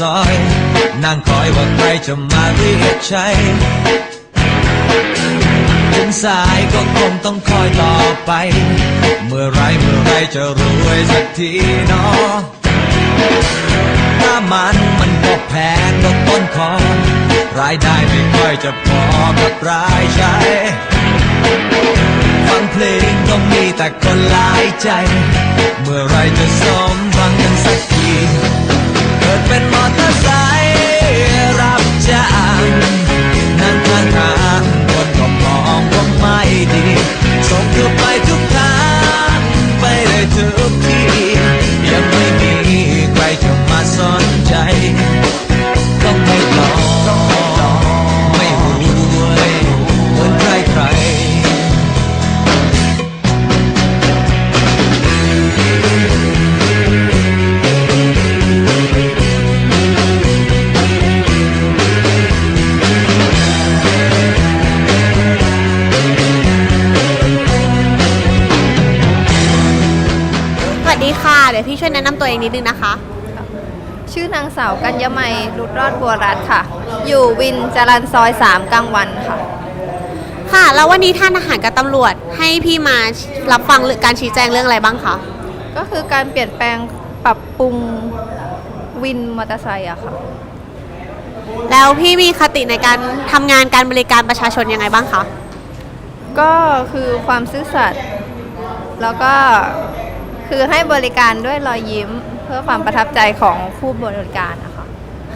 ซอย นั่งคอยว่าใครจะมาเรียกใช้ถึงสายก็คงต้องคอยต่อไป เมื่อไรเมื่อไรจะรวยสักทีเนาะน้ำมันมันก็แพงก็ต้นคอรายได้ไม่ค่อยจะพอกับรายใช้ฟังเพลงก็มีแต่คนหลายใจ เมื่อไรจะสมหวังกันสักที กิดเป็นมอเตอร์ไซค์รับ เดี๋ยวพี่ช่วยแนะนำตัวเองนิดนึงนะคะ ชื่อนางสาวกัญญามัยรุดรอดบัวรัตน์ค่ะ อยู่วินจรันซอย3กลางวันค่ะ ค่ะ แล้ววันนี้ท่านทหารกับตำรวจให้พี่มารับฟังเรื่องการชี้แจงเรื่องอะไรบ้างคะ ก็คือการเปลี่ยนแปลงปรับปรุงวินมอเตอร์ไซค์อะค่ะ แล้วพี่มีคติในการทำงานการบริการประชาชนยังไงบ้างคะ ก็คือความซื่อสัตย์แล้วก็ คือให้บริการด้วยรอยยิ้มเพื่อความประทับใจของผู้บริการนะคะ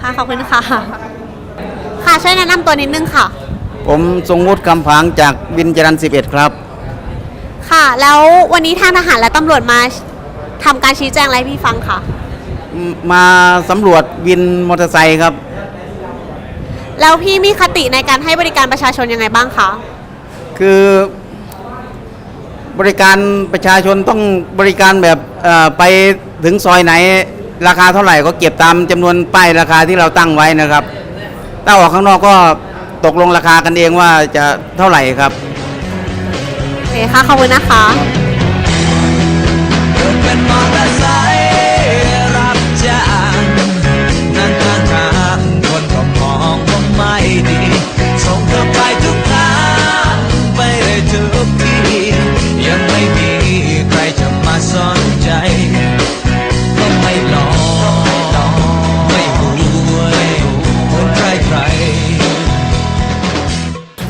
ค่ะขอบคุณค่ะ ค่ะช่วยแนะนำตัวนิดนึงค่ะ ผมทรงวุฒิคำผางจากวินจรัน11 ครับ ค่ะ แล้ววันนี้ทางทหารและตำรวจมาทำการชี้แจงอะไรให้พี่ฟังค่ะมมาสำรวจวินมอเตอร์ไซค์ครับ แล้วพี่มีคติในการให้บริการประชาชนยังไงบ้างคะ คือ บริการประชาชนต้องบริการแบบไปถึงซอยไหน ราคาเท่าไหร่ก็เก็บตามจำนวนป้ายราคาที่เราตั้งไว้นะครับ ถ้าออกข้างนอกก็ตกลงราคากันเองว่าจะเท่าไหร่ครับโอเคค่ะขอบคุณนะคะ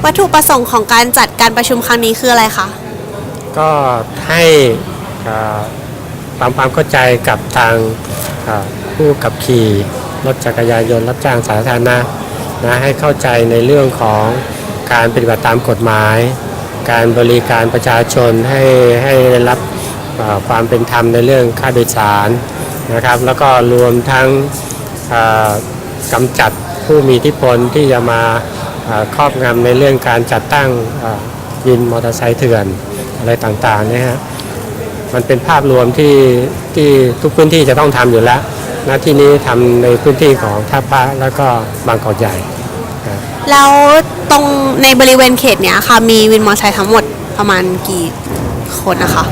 วัตถุประสงค์ของการจัดการประชุมครั้งนี้คืออะไรคะ ก็ให้อ่าทำความเข้าใจกับทางอ่าผู้ขับขี่รถจักรยานยนต์รับจ้างสาธารณะนะให้เข้าใจในเรื่องของการปฏิบัติตามกฎหมาย การบริการประชาชนให้ให้ได้รับอ่าความเป็นธรรมในเรื่องค่าโดยสารนะครับ แล้วก็รวมทั้งอ่ากำจัดผู้มีอิทธิพลที่จะมาอ่า ครอบงำในเรื่องการจัดตั้งอ่าวินมอเตอร์ไซค์เถื่อนอะไรต่างๆเนี่ยฮะมันเป็นภาพรวมที่ที่ทุกพื้นที่จะต้องทำอยู่แล้วณที่นี้ทำในพื้นที่ของท่าพระแล้วก็บางกอกใหญ่แล้วตรงในบริเวณเขตเนี้ยค่ะมีวินมอเตอร์ไซค์ทั้งหมดประมาณกี่คนนะคะ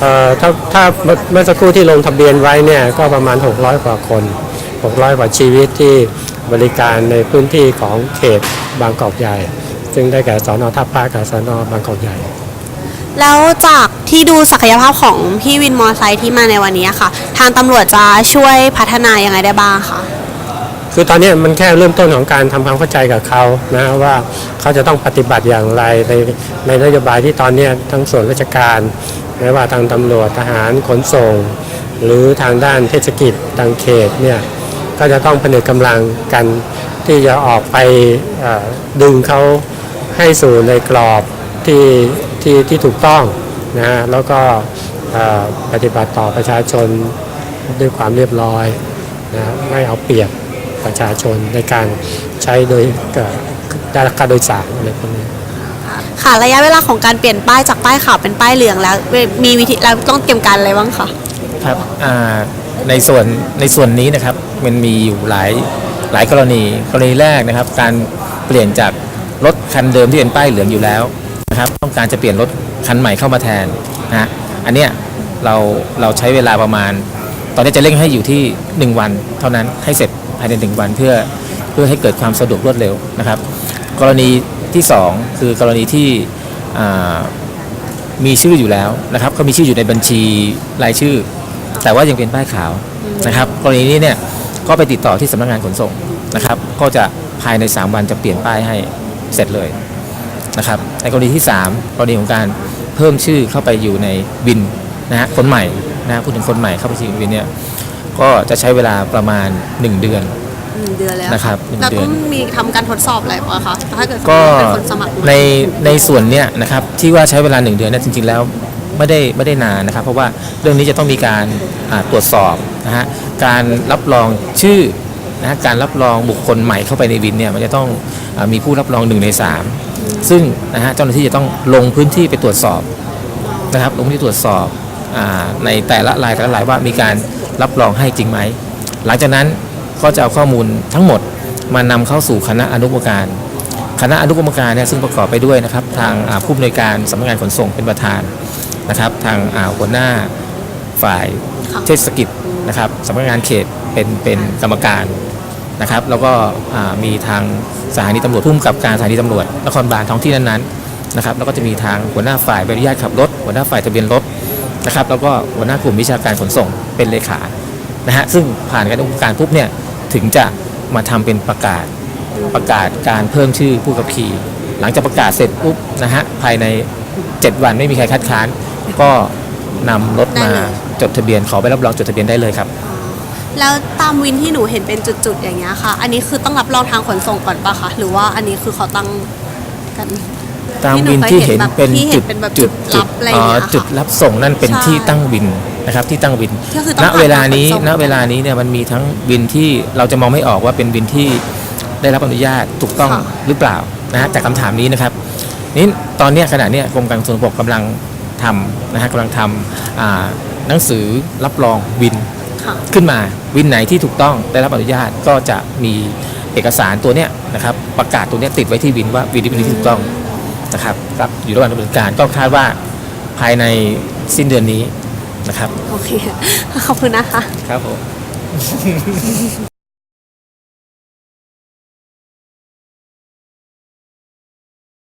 เอ่อถ้าถ้าเมื่อเมื่อสักครู่ที่ลงทะเบียนไว้เนี่ยก็ประมาณ 600 กว่าคน 600 กว่าชีวิตที่ บริการในพื้นที่ของเขตบางกอกใหญ่ ซึ่งได้แก่สอนอท่าพระกับสอนอบางกอกใหญ่ แล้วจากที่ดูศักยภาพของพี่วินมอเตอร์ไซค์ที่มาในวันนี้ค่ะ ทางตำรวจจะช่วยพัฒนายังไงได้บ้างคะคือตอนนี้มันแค่เริ่มต้นของการทำความเข้าใจกับเขานะว่าเขาจะต้องปฏิบัติอย่างไรในในนโยบายที่ตอนนี้ทั้งส่วนราชการไม่ว่าทางตำรวจทหารขนส่ง หรือทางด้านเทศกิจทางเขตเนี่ย ก็จะต้องผนึกกำลังกันที่จะออกไปเอ่อดึงเขาให้สู่ในกรอบที่ที่ที่ถูกต้องนะฮะแล้วก็เอ่อปฏิบัติต่อประชาชนด้วยความเรียบร้อยนะไม่เอาเปรียบประชาชนในการใช้โดยเอ่อได้ราคาโดยสารอะไรพวกนี้ค่ะระยะเวลาของการเปลี่ยนป้ายจากป้ายขาวเป็นป้ายเหลืองแล้ว มีวิธีเราต้องเตรียมการอะไรบ้างคะครับอ่า ในส่วนในส่วนนี้นะครับมันมีอยู่หลายหลายกรณีกรณีแรกนะครับ การเปลี่ยนจากรถคันเดิมที่เป็นป้ายเหลืองอยู่แล้วนะครับต้องการจะเปลี่ยนรถคันใหม่เข้ามาแทนนะอันเนี้ยเราเราใช้เวลาประมาณ ตอนนี้จะเร่งให้อยู่ที่ 1 วัน เท่านั้นให้เสร็จภายใน 1 วันเพื่อเพื่อให้เกิดความสะดวกรวดเร็วนะครับ กรณีที่ 2 คือกรณีที่มีชื่ออยู่แล้วนะครับเขามีชื่ออยู่ในบัญชีรายชื่อ แต่ว่ายังเป็นป้ายขาวนะครับกรณีนี้เนี่ยก็ไปติดต่อที่สำนักงานขนส่งนะครับ ก็จะภายใน 3 วันจะเปลี่ยนป้ายให้เสร็จเลยนะครับในกรณีที่ 3 กรณีของการเพิ่มชื่อเข้าไปอยู่ในบินนะฮะคนใหม่นะฮะพูดถึงคนใหม่เข้าไปอยู่ในบินเนี่ยก็จะใช้เวลาประมาณ 1 เดือนหนึ่งเดือนแล้วนะครับหนึ่งแล้วเดืต้ออนงมีทำการทดสอบอะไรปะคะถ้าเกิดสมมก็ติเป็นคนสมัครใหม่ในในส่วนเนี้ยนะครับที่ว่าใช้เวลาหนึ่งเดือนเนี่ยจริงๆแล้ว ไม่ได้ไม่ได้นานนะครับ เพราะว่าเรื่องนี้จะต้องมีการตรวจสอบนะฮะการรับรองชื่อนะฮะการรับรองบุคคลใหม่เข้าไปในวินเนี่ยมันจะต้องอมีผู้รับรองหนึ่งในสามซึ่งนะฮะเจ้าหน้าที่จะต้องลงพื้นที่ไปตรวจสอบนะครับลงพื้นที่ตรวจสอบอในแต่ละรายแต่ละรายว่ามีการรับรองให้จริงไหมหลังจากนั้นก็จะเอาข้อมูลทั้งหมดมานำเข้าสู่คณะอนุกรรมการ คณะอนุกรรมการเนี่ยซึ่งประกอบไปด้วยนะครับ ทางผู้อำนวยการสำนักงานขนส่งเป็นประธาน นะครับทางอ่าหัวหน้าฝ่ายค่ะเทศกิจนะครับสำนักงานเขตเป็นเป็นกรรมการนะครับ แล้วก็อ่ามีทางสถานีตำรวจผู้กำกับการสถานีตำรวจนครบาลท้องที่นั้นๆนะครับแล้วก็จะมีทางหัวหน้าฝ่ายใบอนุญาตขับรถ หัวหน้าฝ่ายทะเบียนรถนะครับ แล้วก็หัวหน้ากลุ่มวิชาการขนส่งเป็นเลขานะฮะซึ่งผ่านการอนุกรรมการปุ๊บเนี่ยถึงจะมาทำเป็นประกาศประกาศการเพิ่มชื่อผู้ขับขี่ หลังจากประกาศเสร็จปุ๊บนะฮะภายใน 7 วันไม่มีใครคัดค้าน ก็นำรถได้มาเลย จดทะเบียนขอใบรับรองจดทะเบียนได้เลยครับ แล้วตามวินที่หนูเห็นเป็นจุดๆอย่างเงี้ยค่ะ อันนี้คือต้องรับรองทางขนส่งก่อนปะคะ หรือว่าอันนี้คือเขาตั้งกัน ตามที่หนูวินเคยที่เห็เห็นนแบบเป็นที่เห็จุนดเป็นแบบจุดจุดลับอะไรอย่างเงี้ยค่ะจุดรับส่งนั่นเป็นใช่ที่ตั้งวินนะครับที่ตั้งวิน ก็คือต้องณผ่านเวลานี้ทางขนส่ง ณเวลานี้เนี่ยมันมีทั้งวินที่เราจะมองไม่ออกว่าเป็นวินที่ได้รับอนุญาตถูกต้องค่ะหรือเปล่านะฮะจากคำถามนี้นะครับนี่ตอนเนี้ยขณะเนี้ยกรมการขนส่งทางบกกำลัง ทำนะฮะกำลังทำอ่าหนังสือรับรองวินค่ะขึ้นมาวินไหนที่ถูกต้องได้รับอนุญาตก็จะมีเอกสารตัวเนี้ยนะครับประกาศตัวเนี้ยติดไว้ที่วินว่าวินนี้เป็นวินที่ถูกต้องนะครับครับอยู่ระหว่างดำเนินการก็คาดว่าภายในสิ้นเดือนนี้นะครับ โอเค ขอบคุณนะคะ ครับผม